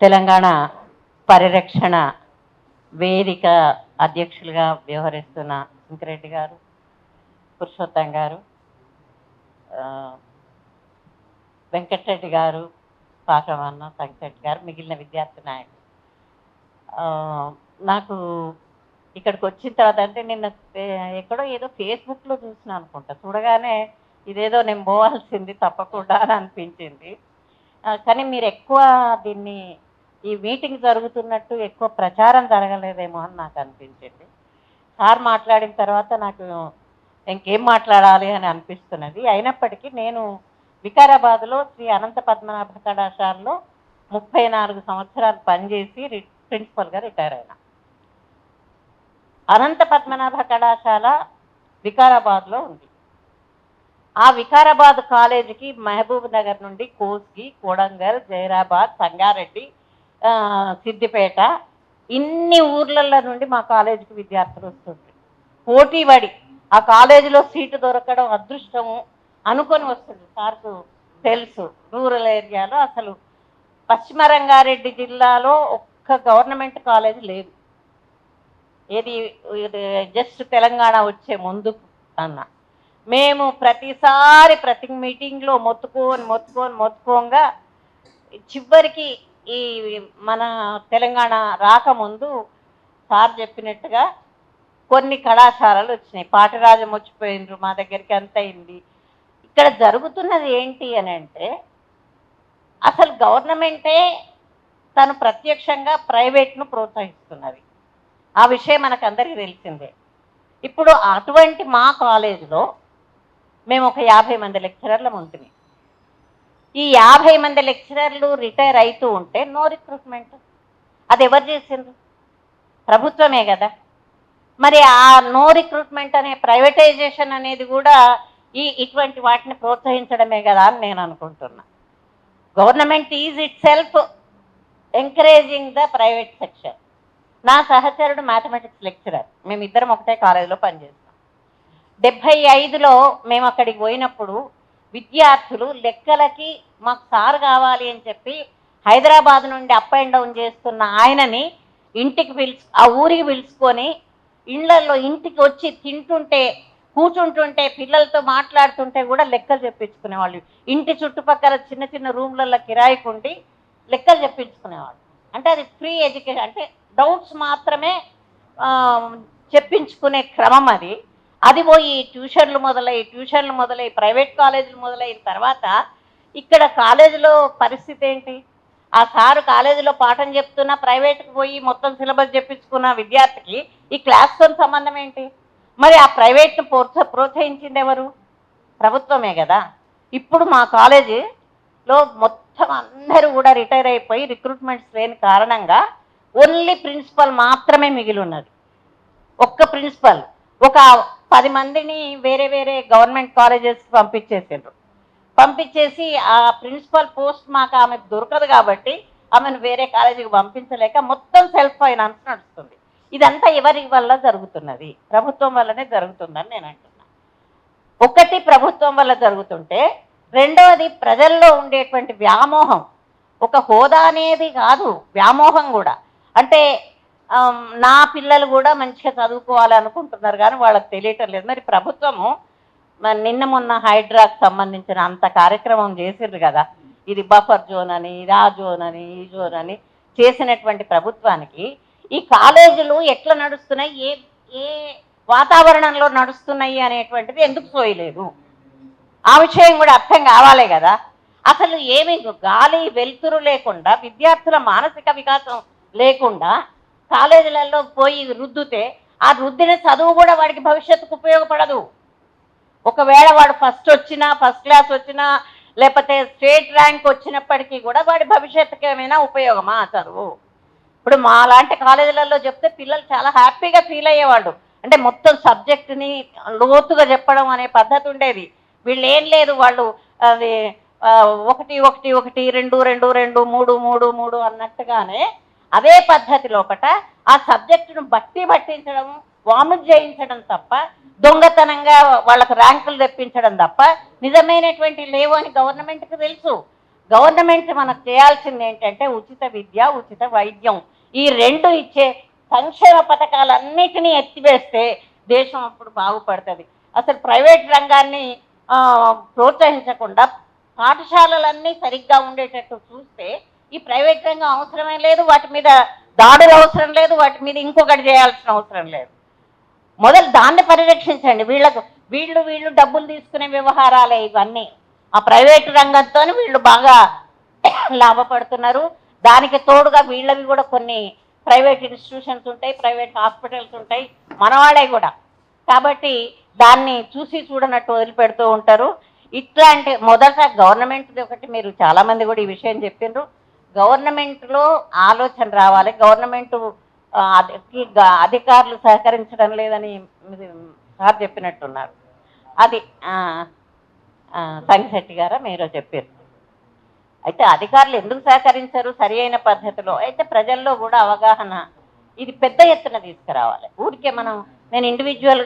తెలంగాణ పరిరక్షణ వేదిక అధ్యక్షులుగా వ్యవహరిస్తున్న సింకరెడ్డి గారు పురుషోత్తం గారు వెంకటరెడ్డి గారు పాకవన్న సంకరెడ్డి గారు మిగిలిన విద్యార్థి నాయకులు. నాకు ఇక్కడికి వచ్చిన తర్వాత అంటే నిన్న ఎక్కడో ఏదో ఫేస్బుక్లో చూసిన అనుకుంటా. చూడగానే ఇదేదో నేను పోవాల్సింది తప్పకుండా అని అనిపించింది. కానీ మీరు ఎక్కువ దీన్ని ఈ మీటింగ్ జరుగుతున్నట్టు ఎక్కువ ప్రచారం జరగలేదేమో అని నాకు అనిపించింది. సార్ మాట్లాడిన తర్వాత నాకు ఇంకేం మాట్లాడాలి అని అనిపిస్తున్నది. అయినప్పటికీ నేను వికారాబాద్లో శ్రీ అనంత పద్మనాభ కళాశాలలో ముప్పై నాలుగు సంవత్సరాలు పనిచేసి రి ప్రిన్సిపల్గా రిటైర్ అయినా. అనంత పద్మనాభ కళాశాల వికారాబాద్లో ఉంది. ఆ వికారాబాద్ కాలేజీకి మహబూబ్ నగర్ నుండి కోస్గి కొడంగల్ జైరాబాద్ సంగారెడ్డి సిద్దిపేట. ఇన్ని ఊర్లలో నుండి మా కాలేజీకి విద్యార్థులు వస్తుంటారు పోటీ పడి ఆ కాలేజీలో సీటు దొరకడం అదృష్టము అనుకొని వస్తుంది సార్కు తెలుసు. రూరల్ ఏరియాలో అసలు పశ్చిమ రంగారెడ్డి జిల్లాలో ఒక్క గవర్నమెంట్ కాలేజ్ లేదు. ఏది ఇది జస్ట్ తెలంగాణ వచ్చే ముందు అన్న. మేము ప్రతిసారి ప్రతి మీటింగ్లో మొత్తుకొని మొత్తుకొని మొత్తుకోగా చివరికి ఈ మన తెలంగాణ రాకముందు సార్ చెప్పినట్టుగా కొన్ని కళాశాలలు వచ్చినాయి. పాటరాజం వచ్చిపోయినరు మా దగ్గరికి అంత అయింది. ఇక్కడ జరుగుతున్నది ఏంటి అని అంటే అసలు గవర్నమెంటే తను ప్రత్యక్షంగా ప్రైవేట్ను ప్రోత్సహిస్తున్నది. ఆ విషయం మనకు అందరికీ తెలిసిందే. ఇప్పుడు అటువంటి మా కాలేజీలో మేము ఒక యాభై మంది లెక్చరర్లం ఉంటుంది ఈ యాభై మంది లెక్చరర్లు రిటైర్ అవుతూ ఉంటే నో రిక్రూట్మెంట్. అది ఎవరు చేసింది ప్రభుత్వమే కదా. మరి ఆ నో రిక్రూట్మెంట్ అనే ప్రైవేటైజేషన్ అనేది కూడా ఈ ఇటువంటి వాటిని ప్రోత్సహించడమే కదా అని నేను అనుకుంటున్నా. Government is it self encouraging the private section. నా సహచరుడు మ్యాథమెటిక్స్ లెక్చరర్. మేమిద్దరం ఒకటే కాలేజీలో పనిచేస్తాం. డెబ్భై ఐదులో మేము అక్కడికి పోయినప్పుడు విద్యార్థులు లెక్కలకి మాకు సార్ కావాలి అని చెప్పి హైదరాబాద్ నుండి అప్ అండ్ డౌన్ చేస్తున్న ఆయనని ఇంటికి పిలుచు ఆ ఊరికి పిలుచుకొని ఇళ్ళలో ఇంటికి వచ్చి తింటుంటే కూర్చుంటుంటే పిల్లలతో మాట్లాడుతుంటే కూడా లెక్కలు చెప్పించుకునేవాళ్ళు. ఇంటి చుట్టుపక్కల చిన్న చిన్న రూమ్లలో కిరాయికుండి లెక్కలు చెప్పించుకునేవాళ్ళు. అంటే అది ఫ్రీ ఎడ్యుకేషన్ అంటే డౌట్స్ మాత్రమే చెప్పించుకునే క్రమం అది. అది పోయి ట్యూషన్లు మొదలై ట్యూషన్లు మొదలై ప్రైవేట్ కాలేజీలు మొదలైన తర్వాత ఇక్కడ కాలేజీలో పరిస్థితి ఏంటి? ఆ సారు కాలేజీలో పాఠం చెప్తున్నా ప్రైవేట్కి పోయి మొత్తం సిలబస్ చెప్పించుకున్న విద్యార్థికి ఈ క్లాస్తో సంబంధం ఏంటి? మరి ఆ ప్రైవేట్ను ప్రోత్స ప్రోత్సహించింది ఎవరు? ప్రభుత్వమే కదా. ఇప్పుడు మా కాలేజీలో మొత్తం అందరూ కూడా రిటైర్ అయిపోయి రిక్రూట్మెంట్స్ లేని కారణంగా ఓన్లీ ప్రిన్సిపల్ మాత్రమే మిగిలి ఉన్నది. ఒక్క ప్రిన్సిపల్ ఒక పది మందిని వేరే వేరే గవర్నమెంట్ కాలేజెస్కి పంపించేసిండ్రు. పంపించేసి ఆ ప్రిన్సిపల్ పోస్ట్ మాకు ఆమెకు దొరకదు కాబట్టి ఆమెను వేరే కాలేజీకి పంపించలేక మొత్తం సెల్ఫ్ ఫైనాన్స్ నడుస్తుంది. ఇదంతా ఎవరి వల్ల జరుగుతున్నది? ప్రభుత్వం వల్లనే జరుగుతుందని నేను అంటున్నా. ఒకటి ప్రభుత్వం వల్ల జరుగుతుంటే రెండవది ప్రజల్లో ఉండేటువంటి వ్యామోహం. ఒక హోదా అనేది కాదు వ్యామోహం కూడా. అంటే నా పిల్లలు కూడా మంచిగా చదువుకోవాలి అనుకుంటున్నారు కానీ వాళ్ళకి తెలియటం లేదు. మరి ప్రభుత్వము మరి నిన్న మొన్న హైడ్రాకు సంబంధించిన అంత కార్యక్రమం చేసిండ్రు కదా. ఇది బఫర్ జోన్ అని ఇది ఆ జోన్ అని ఈ జోన్ అని చేసినటువంటి ప్రభుత్వానికి ఈ కాలేజీలు ఎట్లా నడుస్తున్నాయి? ఏ ఏ వాతావరణంలో నడుస్తున్నాయి అనేటువంటిది ఎందుకు పోయలేదు ఆ విషయం కూడా అర్థం కావాలి కదా. అసలు ఏమి గాలి వెలుతురు లేకుండా విద్యార్థుల మానసిక వికాసం లేకుండా కాలేజీలలో పోయి రుద్దుతే ఆ రుద్దిన చదువు కూడా వాడికి భవిష్యత్తుకు ఉపయోగపడదు. ఒకవేళ వాడు ఫస్ట్ వచ్చినా ఫస్ట్ క్లాస్ వచ్చినా లేకపోతే స్టేట్ ర్యాంక్ వచ్చినప్పటికీ కూడా వాడి భవిష్యత్తుకి ఏమైనా ఉపయోగమా చదువు? ఇప్పుడు మా లాంటి కాలేజీలలో చెప్తే పిల్లలు చాలా హ్యాపీగా ఫీల్ అయ్యేవాళ్ళు. అంటే మొత్తం సబ్జెక్టుని లోతుగా చెప్పడం అనే పద్ధతి ఉండేది. వీళ్ళు ఏం లేదు వాళ్ళు అది ఒకటి ఒకటి ఒకటి రెండు రెండు రెండు మూడు మూడు మూడు అన్నట్టుగానే అదే పద్ధతి లోపట ఆ సబ్జెక్టును బట్టి పట్టించడం వామిట్ చేయించడం తప్ప దొంగతనంగా వాళ్ళకు ర్యాంకులు తెప్పించడం తప్ప నిజమైనటువంటి లేవు అని గవర్నమెంట్కి తెలుసు. గవర్నమెంట్ మనకు చేయాల్సింది ఏంటంటే ఉచిత విద్య ఉచిత వైద్యం. ఈ రెండు ఇచ్చే సంక్షేమ పథకాలన్నిటినీ ఎత్తివేస్తే దేశం అప్పుడు బాగుపడుతుంది. అసలు ప్రైవేట్ రంగాన్ని ప్రోత్సహించకుండా పాఠశాలలన్నీ సరిగ్గా ఉండేటట్టు చూస్తే ఈ ప్రైవేట్ రంగం అవసరమే లేదు వాటి మీద దాడులు అవసరం లేదు వాటి మీద ఇంకొకటి చేయాల్సిన అవసరం లేదు. మొదలు దాన్ని పరిరక్షించండి. వీళ్ళకు వీళ్ళు వీళ్ళు డబ్బులు తీసుకునే వ్యవహారాలే ఇవన్నీ. ఆ ప్రైవేట్ రంగంతో వీళ్ళు బాగా లాభపడుతున్నారు. దానికి తోడుగా వీళ్ళవి కూడా కొన్ని ప్రైవేట్ ఇన్స్టిట్యూషన్స్ ఉంటాయి ప్రైవేట్ హాస్పిటల్స్ ఉంటాయి మనవాడే కూడా. కాబట్టి దాన్ని చూసి చూడనట్టు వదిలిపెడుతూ ఉంటారు. ఇట్లాంటి మొదట గవర్నమెంట్ ఒకటి మీరు చాలామంది కూడా ఈ విషయం చెప్పిండ్రు గవర్నమెంట్లో ఆలోచన రావాలి. గవర్నమెంట్ అధికారులు సహకరించడం లేదని సార్ చెప్పినట్టున్నారు. అది ఆ, సంగిశెట్టి గారా మీరు చెప్పారు. అయితే అధికారులు ఎందుకు సహకరించరు? సరి అయిన పద్ధతిలో. అయితే ప్రజల్లో కూడా అవగాహన ఇది పెద్ద ఎత్తున తీసుకురావాలి. ఊరికే మనం నేను ఇండివిజువల్